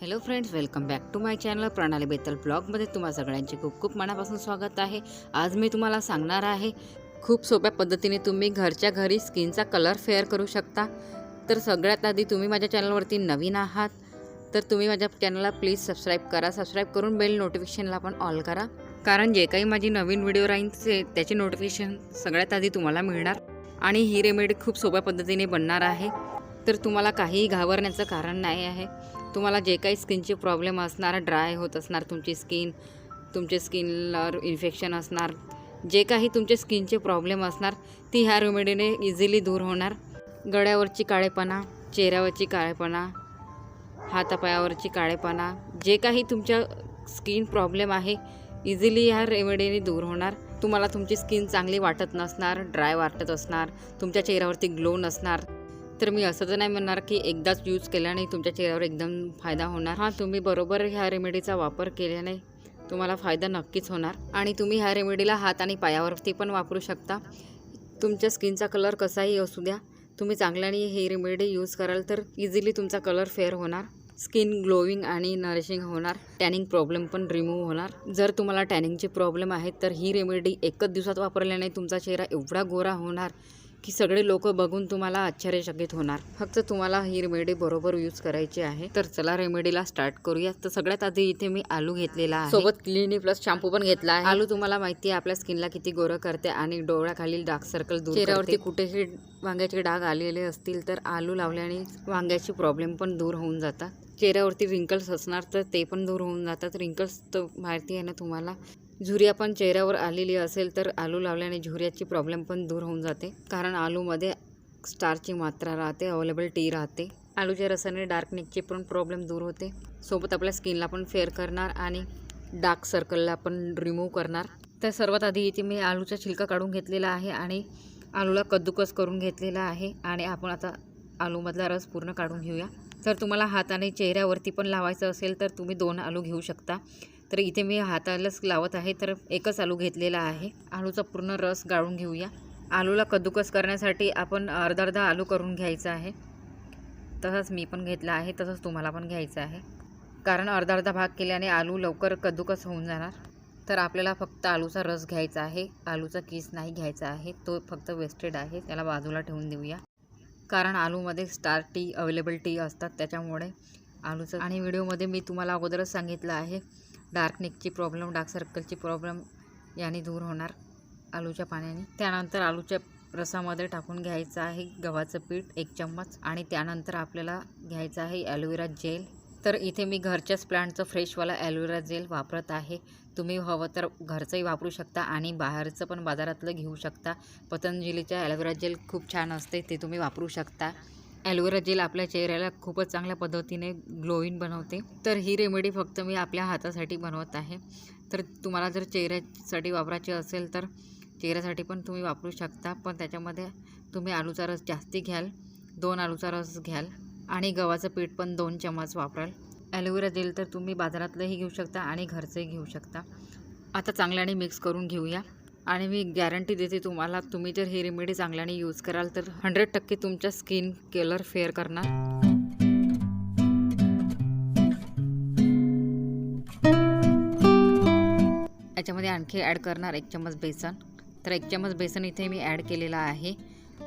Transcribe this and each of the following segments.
Hello friends welcome back to my channel Pranali Betal ब्लॉगमध्ये तुम्हा सगळ्यांचे खूप खूप मनापासून स्वागत आहे. आज मी तुम्हाला सांगणार आहे खूप सोप्या पद्धतीने तुम्ही घरच्या घरी स्किनचा कलर फेअर करू शकता. तर सगळ्यात आधी तुम्ही माझ्या चॅनलवरती नवीन आहात तर तुम्ही माझ्या चॅनलला प्लीज सबस्क्राईब करा. सबस्क्राईब करून बेल नोटिफिकेशनला पण ऑल करा. कारण जे काही माझी नवीन व्हिडिओ राहील ते त्याची नोटिफिकेशन सगळ्यात आधी तुम्हाला मिळणार. आणि ही रेमेडी खूप सोप्या पद्धतीने बनणार आहे. तर तुम्हाला काहीही घाबरण्याचं कारण नाही आहे. तुम्हाला जे काही स्किनचे प्रॉब्लेम असणार ड्राय होत असणार तुमची स्किन तुमचे स्किनला इन्फेक्शन असणार जे काही तुमचे स्किनचे प्रॉब्लेम असणार ती ह्या रेमेडीने इझिली दूर होणार. गळ्यावरची काळेपणा चेहऱ्यावरची काळेपणा हातापायावरची काळेपणा जे काही तुमच्या स्किन प्रॉब्लेम आहे इझिली ह्या रेमेडीने दूर होणार. तुम्हाला तुमची स्किन चांगली वाटत नसणार ड्राय वाटत असणार तुमच्या चेहऱ्यावरती ग्लो नसणार. तर मी असं तर नाही म्हणणार की एकदाच यूज केल्याने तुमच्या चेहऱ्यावर एकदम फायदा होणार. हां तुम्ही बरोबर ह्या रेमेडीचा वापर केल्याने तुम्हाला फायदा नक्कीच होणार. आणि तुम्ही ह्या रेमेडीला हात आणि पायावरती पण वापरू शकता. तुमच्या स्किनचा कलर कसाही असू द्या तुम्ही चांगल्याने ही रेमेडी यूज कराल तर इझिली तुमचा कलर फेअर होणार. स्किन ग्लोविंग आणि नरिशिंग होणार. टॅनिंग प्रॉब्लेम पण रिमूव्ह होणार. जर तुम्हाला टॅनिंगचे प्रॉब्लेम आहेत तर ही रेमेडी एकच दिवसात वापरल्याने तुमचा चेहरा एवढा गोरा होणार. की सगळे लोक बघून तुम्हाला आश्चर्यचकित होणार. फक्त तुम्हाला ही रेमेडी बरोबर यूज करायची आहे. तर चला रेमेडीला स्टार्ट करूया. तर सगळ्यात आधी इथे मी आलू घेतलेला आहे. सोबत क्लिनिक प्लस शॅम्पू पण घेतला आहे. आलू तुम्हाला माहिती आहे आपल्या स्किनला किती गोरं करते आणि डोळ्याखालील डार्क सर्कल दूर चेहऱ्यावरती कुठेही वांग्याचे डाग आलेले असतील तर आलू लावल्याने वांग्याची प्रॉब्लेम पण दूर होऊन जातात. चेहऱ्यावरती रिंकल्स असणार तर ते पण दूर होऊन जातात. रिंकल्स तर माहिती आहे ना तुम्हाला. झुरिया पण चेहऱ्यावर आलेली असेल तर आलू लावल्याने झुरियाची प्रॉब्लेम पण दूर होऊन जाते. कारण आलूमध्ये स्टारची मात्रा राहते अवेलेबल टी राहते. आलूच्या रसाने डार्क नेकची पण प्रॉब्लेम दूर होते. सोबत आपल्या स्किनला पण फेअर करणार आणि डार्क सर्कलला पण रिमूव्ह करणार. तर सर्वात आधी इथे मी आलूचा छिलका काढून घेतलेला आहे आणि आलूला कद्दूकस करून घेतलेला आहे आणि आपण आता आलूमधला रस पूर्ण काढून घेऊया. जर तुम्हाला हाताने चेहऱ्यावरती पण लावायचं असेल तर तुम्ही दोन आलू घेऊ शकता. तर इथे मी हातालाच लावत आहे तर एकच आलू घेतलेला आहे. आलूचा पूर्ण रस गाळून घेऊया. आलूला कद्दूकस करण्यासाठी आपण अर्धा अर्धा आलू करून घ्यायचा आहे. तसंच मी पण घेतला आहे तसंच तुम्हाला पण घ्यायचं आहे. कारण अर्धा अर्धा भाग केल्याने आलू लवकर कद्दूकस होऊन जाणार. तर आपल्याला फक्त आलूचा रस घ्यायचा आहे. आलूचा किस नाही घ्यायचा आहे तो फक्त वेस्टेड आहे. त्याला बाजूला ठेवून देऊया. कारण आलूमध्ये स्टार टी अवेलेबल टी असतात त्याच्यामुळे आलूचं आणि व्हिडिओमध्ये मी तुम्हाला अगोदरच सांगितलं आहे डार्क नेकची प्रॉब्लेम डार्क सर्कलची प्रॉब्लेम याने दूर होणार आलूच्या पाण्याने. त्यानंतर आलूच्या रसामध्ये टाकून घ्यायचं आहे गव्हाचं पीठ एक चम्मच आणि त्यानंतर आपल्याला घ्यायचं आहे ॲलोवेरा जेल. तर इथे मी घरच्याच प्लांटचं फ्रेशवाला ॲलोवेरा जेल वापरत आहे. तुम्ही हवं तर घरचंही वापरू शकता आणि बाहेरचं पण बाजारातलं घेऊ शकता. पतंजलीच्या ॲलोवेरा जेल खूप छान असते ते तुम्ही वापरू शकता. ॲलोवेरा जेल आपल्या चेहऱ्याला खूपच चांगल्या पद्धतीने ग्लोईन बनवते. तर ही रेमेडी फक्त मी आपल्या हातासाठी बनवत आहे. तर तुम्हाला जर चेहऱ्यासाठी वापरायचे असेल तर चेहऱ्यासाठी पण तुम्ही वापरू शकता. पण त्याच्यामध्ये तुम्ही आलूचा रस जास्ती घ्याल दोन आलूचा रस घ्याल आणि गव्हाचं पीठ पण दोन चमच वापराल. ॲलोवेरा जेल तर तुम्ही बाजारातलंही घेऊ शकता आणि घरचंही घेऊ शकता. आता चांगल्याने मिक्स करून घेऊया. आणि मी गॅरंटी देते तुम्हाला तुम्ही जर ही रेमेडी चांगल्याने यूज कराल तर हंड्रेड टक्के तुमच्या स्किन कलर फेअर करणार. याच्यामध्ये आणखी ॲड करणार एक चम्मच बेसन. तर एक चम्मच बेसन इथे मी ॲड केलेला आहे.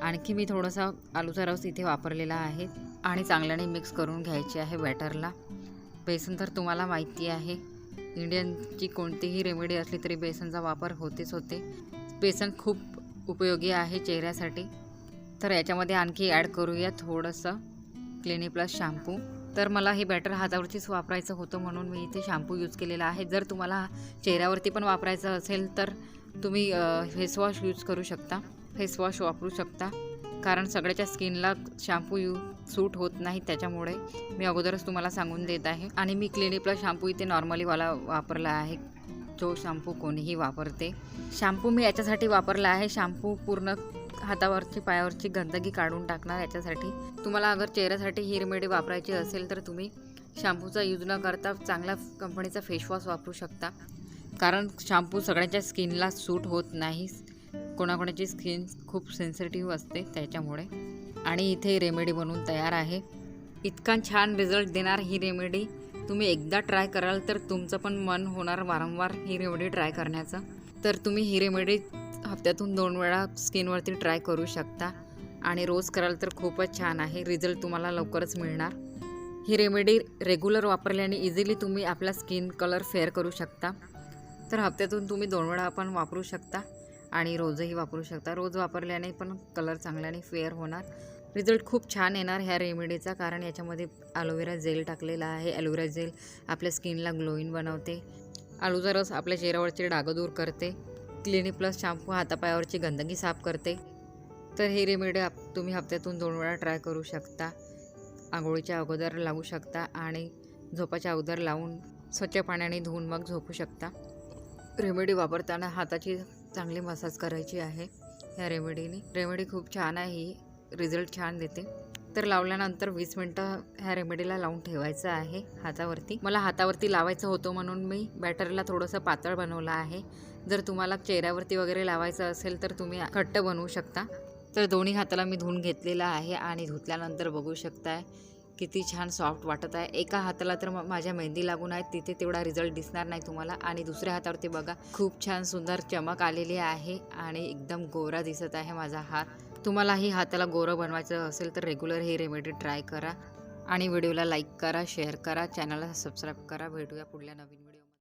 आणखी मी थोडासा आलूचा रस इथे वापरलेला आहे आणि चांगल्याने मिक्स करून घ्यायचे आहे बॅटरला बेसन तर तुम्हाला माहिती आहे. इंडियनची कोणतीही रेमेडी असली तरी बेसनचा वापर होतेच होते. बेसन खूप उपयोगी आहे चेहऱ्यासाठी. तर याच्यामध्ये आणखी ॲड करूया थोडंसं क्लिनिक प्लस शॅम्पू तर मला हे बॅटर हातावरतीच वापरायचं होतं म्हणून मी इथे शॅम्पू यूज केलेला आहे. जर तुम्हाला चेहऱ्यावरती पण वापरायचं असेल तर तुम्ही फेसवॉश यूज करू शकता. फेसवॉश वापरू शकता. कारण सगळ्याच्या स्किनला शॅम्पू यू सूट होत नाही त्याच्यामुळे मी अगोदरच तुम्हाला सांगून देत आहे. आणि मी क्लिनिक प्लस शॅम्पू इथे नॉर्मलीवाला वापरला आहे. जो शॅम्पू कोणीही वापरते. शॅम्पू मी याच्यासाठी वापरला आहे. शॅम्पू पूर्ण हातावरची पायावरची गंदगी काढून टाकणार याच्यासाठी. तुम्हाला अगर चेहऱ्यासाठी ही रेमेडी वापरायची असेल तर तुम्ही शॅम्पूचा यूज न करता चांगल्या कंपनीचा फेसवॉश वापरू शकता. कारण शॅम्पू सगळ्यांच्या स्किनला सूट होत नाही. कोणाकोणाची स्किन खूप सेन्सिटिव्ह असते त्याच्यामुळे. आणि इथे रेमेडी बनवून तयार आहे. इतका छान रिझल्ट देणार ही रेमेडी. तुम्ही एकदा ट्राय कराल तर तुमचं पण मन होणार वारंवार ही रेमेडी ट्राय करण्याचं. तर तुम्ही ही रेमेडी हफ्त्यातून दोन वेळा स्किनवरती ट्राय करू शकता. आणि रोज कराल तर खूपच छान आहे. रिझल्ट तुम्हाला लवकरच मिळणार. ही रेमेडी रेग्युलर वापरल्याने इझिली तुम्ही आपला स्किन कलर फेअर करू शकता. तर हप्त्यातून तुम्ही दोन वेळा पण वापरू शकता. आणि रोजही वापरू शकता. रोज वापरल्याने पण कलर चांगल्याने फेअर होणार. रिझल्ट खूप छान येणार ह्या रेमेडीचा कारण याच्यामध्ये ॲलोवेरा जेल टाकलेला आहे. ॲलोवेरा जेल आपल्या स्किनला ग्लोईन बनवते. आलूचा रस आपल्या चेहऱ्यावरचे डागं दूर करते. क्लिनिक प्लस शॅम्पू हातापायावरची गंदगी साफ करते. तर हे रेमेडी आप तुम्ही हप्त्यातून दोन वेळा ट्राय करू शकता. आंघोळीच्या अगोदर लावू शकता आणि झोपाच्या अगोदर लावून स्वच्छ पाण्याने धुवून मग झोपू शकता. रेमेडी वापरताना हाताची चांगली मसाज करायची आहे ह्या रेमेडीने. रेमेडी खूप छान आहे ही रिझल्ट छान देते. तर लावल्यानंतर वीस मिनटं ह्या रेमेडीला लावून ठेवायचं आहे हातावरती. मला हातावरती लावायचं होतं म्हणून मी बॅटरला थोडंसं पातळ बनवलं आहे. जर तुम्हाला चेहऱ्यावरती वगैरे लावायचं असेल तर तुम्ही घट्ट बनवू शकता. तर दोन्ही हाताला मी धुवून घेतलेला आहे आणि धुतल्यानंतर बघू शकताय किती छान सॉफ्ट वाटत आहे. एका हाताला तर माझ्या मेहंदी लागून आहे. तिथे तेवढा रिझल्ट दिसणार नाही तुम्हाला. आणि दुसऱ्या हातावरती बघा खूप छान सुंदर चमक आलेली आहे आणि एकदम गोरा दिसत आहे माझा हात. तुम्हालाही हाताला गोरं बनवायचं असेल तर रेग्युलर ही रेमेडी ट्राय करा. आणि व्हिडिओला लाईक करा शेअर करा चॅनलला सबस्क्राईब करा. भेटूया पुढल्या नवीन